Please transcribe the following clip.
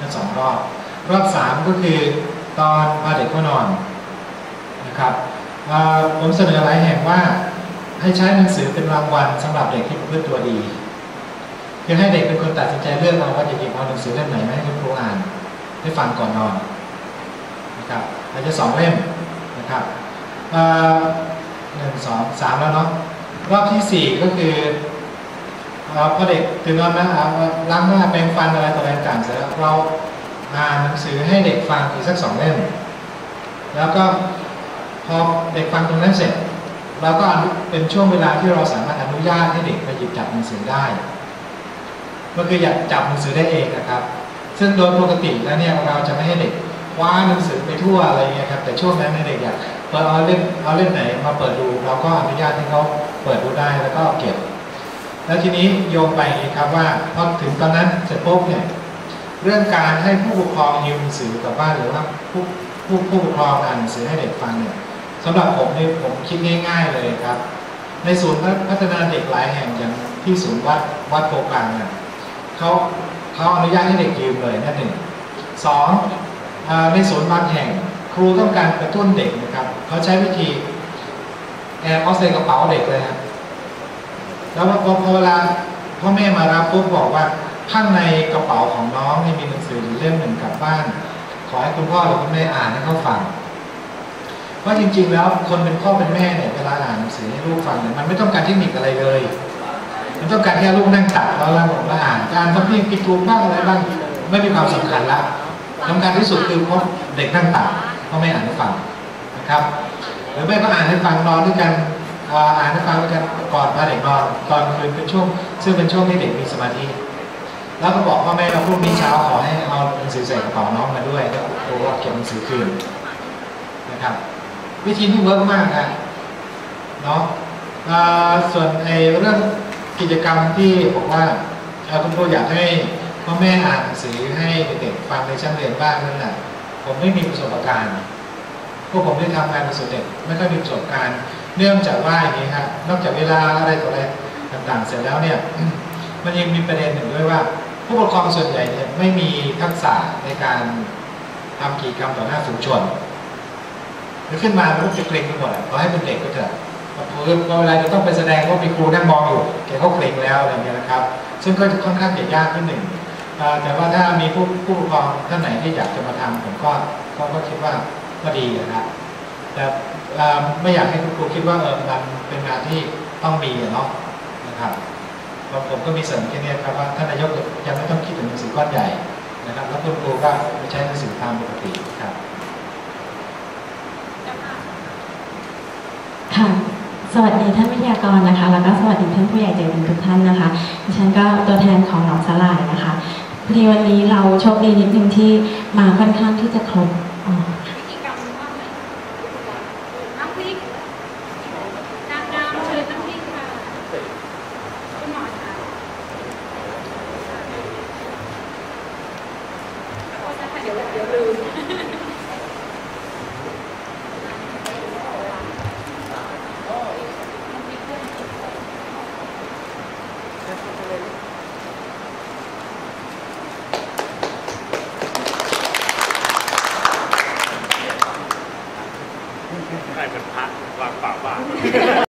ทั้งสองรอบ รอบสามก็คือตอนพาเด็กเข้านอนนะครับผมเสนอหลายแห่งว่าให้ใช้หนังสือเป็นรางวัลสำหรับเด็กที่ประพฤติตัวดีคือให้เด็กเป็นคนตัดสินใจเลือกเอาว่าจะหยิบเอาหนังสือเล่มไหนมาให้คุณครูอ่านให้ฟังก่อนนอนนะครับอาจจะสองเล่มนะครับหนึ่งสองสามแล้วเนาะรอบที่สี่ก็คือ เอ่อพอเด็กตื่นนอนนะอ่าล้างหน้าแปรงฟันอะไรต่ออะไรต่างเสร็จแล้วเราอ่านหนังสือให้เด็กฟังอีกสักสองเล่มแล้วก็พอเด็กฟังตรงนั้นเสร็จเราก็เป็นช่วงเวลาที่เราสามารถอนุญาตให้เด็กมาหยิบจับหนังสือได้ ก็คืออยากจับหนังสือได้เองนะครับ ซึ่งโดยปกติแล้วเนี่ยเราจะไม่ให้เด็กคว้าหนังสือไปทั่วอะไรเงี้ยครับแต่ช่วงนั้นเนี่ยเด็กอยากเปิดเอาเล่มเอาเล่มไหนมาเปิดดู เราก็อนุญาตให้เขาเปิดดูได้แล้วก็เก็บ แล้วทีนี้โยงไปอีกครับว่าพอถึงตอนนั้นเสร็จปุ๊บเนี่ยเรื่องการให้ผู้ปกครองยืมหนังสือกลับบ้านหรือว่าผู้ผู้ผู้ปกครองอ่านหนังสือให้เด็กฟังเนี่ยสำหรับผมเนี่ยผมคิดง่าย ๆเลยครับ ในศูนย์พัฒนาเด็กหลายแห่งอย่างที่ศูนย์วัดวัดโพกลางเนี่ยเขาเขาอนุญาตให้เด็กยืมเลยนั่นหนึ่งสองในศูนย์บางแห่ง ครูต้องการกระตุ้นเด็กนะครับเขาใช้วิธีแอบเอาใส่กระเป๋าเด็กเลยครับ แล้วพอพอเวลาพ่อแม่มารับปุ๊บบอกว่าข้างในกระเป๋าของน้องนี่มีหนังสือเล่มหนึ่งกลับบ้าน ขอให้คุณพ่อหรือคุณแม่อ่านให้เขาฟังว่าจริง ๆ แล้วคนเป็นพ่อเป็นแม่เนี่ยเวลาอ่านหนังสือให้ลูกฟังเนี่ยมันไม่ต้องการเทคนิคอะไรเลย มันต้องการแค่ลูกนั่งตัดแล้วเราบอกว่าอ่านการทำนี่ผิดถูกบ้างอะไรบ้างไม่มีความสำคัญละสำคัญที่สุดคือพบเด็กนั่งตัดพ่อแม่อ่านให้ฟังนะครับหรือไม่ก็อ่านให้ฟังนอนด้วยกัน อ่าอ่านให้ฟังด้วกันก่อนพาเด็กนอนตอนคืนเป็นช่วง ซึ่งเป็นช่วงที่เด็กมีสมาธิแล้วก็บอกพ่อแม่ว่าพรุ่งนี้เช้าขอให้เอาหนังสือใส่กระเป๋าน้องมาด้วยแล้วครูก็เก็บหนังสือคืนนะครับ วิธีนี้เวิร์กมากนะเนาะส่วนไอ้เรื่องกิจกรรมที่บอกว่าเอ่อคุณครูอยากให้พ่อแม่อ่านหนังสือให้เด็กฟังในชั้นเรียนบ้างนั่นแหละผมไม่มีประสบการณ์พวกผมได้ทำงานกับเด็กไม่ค่อยมีประสบการณ์ เนื่องจากว่าอย่างนี้ครับนอกจากเวลาอะไรต่ออะไรต่างๆ เสร็จแล้วเนี่ยมันยังมีประเด็นหนึ่งด้วยว่า ผู้ปกครองส่วนใหญ่เนี่ยไม่มีทักษะในการทำกิจกรรมต่อหน้าฝูงชนหรือขึ้นมาแล้วจะเกรงไปหมดอะขอให้เป็นเด็กก็เถอะพอเวลาจะต้องไปแสดงว่ามีครูนั่งมองอยู่แกก็เกรงแล้วอะไรเงี้ยนะครับ ซึ่งก็ค่อนข้างจะยากนิดหนึ่งแต่ว่าถ้ามีผู้ผู้ปกครองท่านไหนที่อยากจะมาทำผมก็ก็ก็คิดว่าก็ดีนะครับ แต่ไม่อยากให้คุณครูคิดว่าเออมันเป็นงานที่ต้องมีเนาะนะครับเราผมก็มีเสริมแค่นี้ครับว่าท่านนายกยังไม่ต้องคิดถึงหนังสือก้อนใหญ่นะครับ แล้วคุณครูก็ไปใช้หนังสือตามปกติครับค่ะสวัสดีท่านวิทยากรนะคะ แล้วก็สวัสดีท่านผู้ใหญ่ใจดีทุกท่านนะคะดิฉันก็ตัวแทนของหนองสลายนะคะพอดีวันนี้เราโชคดีนิดนึงที่มาค่อนข้างที่จะครบ